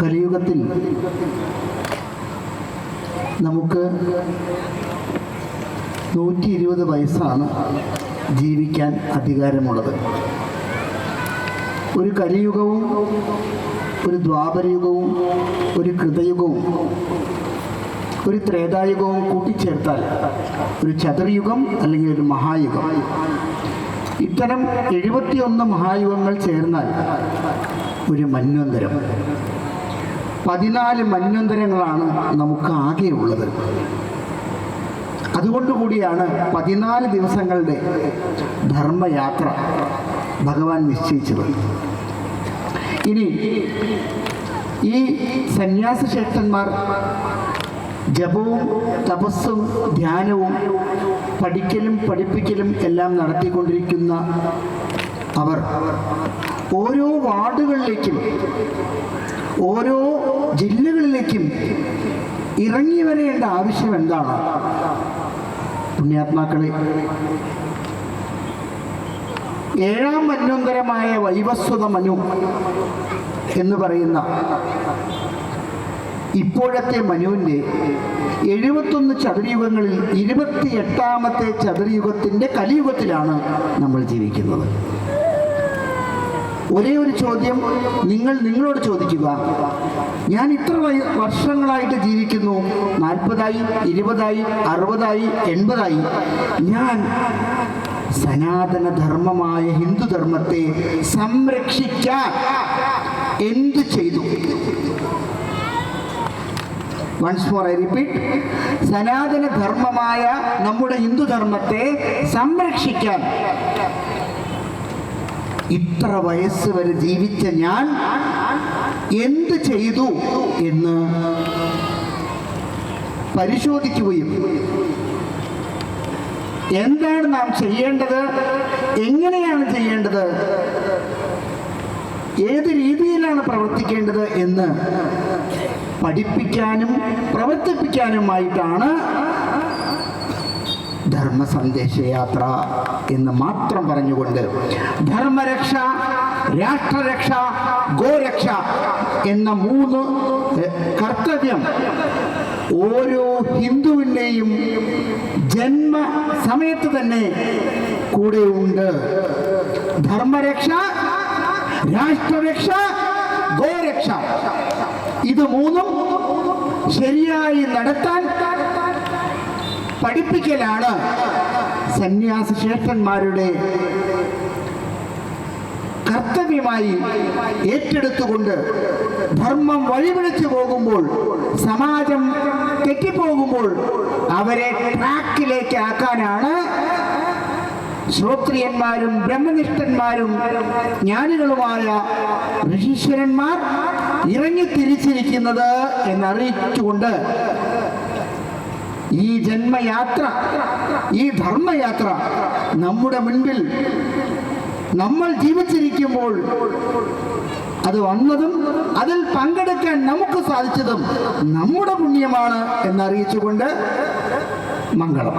കലിയുഗത്തിൽ നമുക്ക് നൂറ്റി ഇരുപത് വയസ്സാണ് ജീവിക്കാൻ അധികാരമുള്ളത്. ഒരു കലിയുഗവും ഒരു ദ്വാപരയുഗവും ഒരു കൃതയുഗവും ഒരു ത്രേതായുഗവും കൂട്ടിച്ചേർത്താൽ ഒരു ചതുർയുഗം അല്ലെങ്കിൽ ഒരു മഹായുഗം. ഇത്തരം എഴുപത്തിയൊന്ന് മഹായുഗങ്ങൾ ചേർന്നാൽ ഒരു മന്വന്തരം. പതിനാല് മന്വന്തരങ്ങളാണ് നമുക്ക് ആകെയുള്ളത് അതുകൊണ്ടുകൂടിയാണ് പതിനാല് ദിവസങ്ങളുടെ ധർമ്മയാത്ര ഭഗവാൻ നിശ്ചയിച്ചത്. ഇനി ഈ സന്യാസശ്രേഷ്ഠന്മാർ ജപവും തപസ്സും ധ്യാനവും പഠിക്കലും പഠിപ്പിക്കലും എല്ലാം നടത്തിക്കൊണ്ടിരിക്കുന്ന അവർ ഓരോ വാർഡുകളിലേക്കും ഓരോ ജില്ലകളിലേക്കും ഇറങ്ങി വരേണ്ട ആവശ്യം എന്താണ്? പുണ്യാത്മാക്കളെ ഏഴാം മന്വന്തരമായ വൈവസ്വത മനു എന്ന് പറയുന്ന ഇപ്പോഴത്തെ മനുവിന്റെ എഴുപത്തൊന്ന് ചതുരയുഗങ്ങളിൽ ഇരുപത്തി എട്ടാമത്തെ ചതുരയുഗത്തിന്റെ കലിയുഗത്തിലാണ് നമ്മൾ ജീവിക്കുന്നത്. ഒരേ ഒരു ചോദ്യം നിങ്ങൾ നിങ്ങളോട് ചോദിക്കുക. ഞാൻ ഇത്ര വർഷങ്ങളായിട്ട് ജീവിക്കുന്നു. നാൽപ്പതായി ഇരുപതായി അറുപതായി എൺപതായി. ഞാൻ സനാതന ധർമ്മമായ ഹിന്ദുധർമ്മത്തെ സംരക്ഷിക്കാൻ എന്തു ചെയ്തു? വൺസ് മോർ ഐ റിപ്പീറ്റ് സനാതന ധർമ്മമായ നമ്മുടെ ഹിന്ദുധർമ്മത്തെ സംരക്ഷിക്കാൻ ഇത്ര വയസ്സ് വരെ ജീവിച്ച ഞാൻ എന്ത് ചെയ്തു എന്ന് പരിശോധിക്കുകയും എന്താണ് നാം ചെയ്യേണ്ടത്? എങ്ങനെയാണ് ചെയ്യേണ്ടത്? ഏത് രീതിയിലാണ് പ്രവർത്തിക്കേണ്ടത് എന്ന് പഠിപ്പിക്കാനും പ്രവർത്തിപ്പിക്കാനുമായിട്ടാണ് ധർമ്മ സന്ദേശയാത്ര എന്ന് മാത്രം പറഞ്ഞുകൊണ്ട് ധർമ്മരക്ഷ രാഷ്ട്രരക്ഷ ഗോരക്ഷ എന്ന മൂന്ന് കർത്തവ്യം ഓരോ ഹിന്ദുവിന്റെയും ജന്മ സമയത്ത് തന്നെ കൂടെയുണ്ട്. ധർമ്മരക്ഷ രാഷ്ട്രരക്ഷ ഗോരക്ഷ. ഇത് മൂന്നും ശരിയായി നടത്താൻ പഠിപ്പിക്കലാണ് സന്യാസ ശ്രേഷ്ഠന്മാരുടെ കർത്തവ്യമായി ഏറ്റെടുത്തുകൊണ്ട് ധർമ്മം വഴിപിഴച്ചു പോകുമ്പോൾ സമാജം തെറ്റിപ്പോകുമ്പോൾ അവരെ ട്രാക്കിലേക്ക് ആക്കാനാണ് ശ്രോത്രിയന്മാരും ബ്രഹ്മനിഷ്ഠന്മാരും ജ്ഞാനികളുമായ ഋഷീശ്വരന്മാർ ഇറങ്ങി തിരിച്ചിരിക്കുന്നത് എന്നറിയിച്ചുകൊണ്ട് ഈ ജന്മയാത്ര ഈ ധർമ്മയാത്ര നമ്മുടെ മുൻപിൽ നമ്മൾ ജീവിച്ചിരിക്കുമ്പോൾ അത് വന്നതും അതിൽ പങ്കെടുക്കാൻ നമുക്ക് സാധിച്ചതും നമ്മുടെ പുണ്യമാണ് എന്നറിയിച്ചുകൊണ്ട് മംഗളം.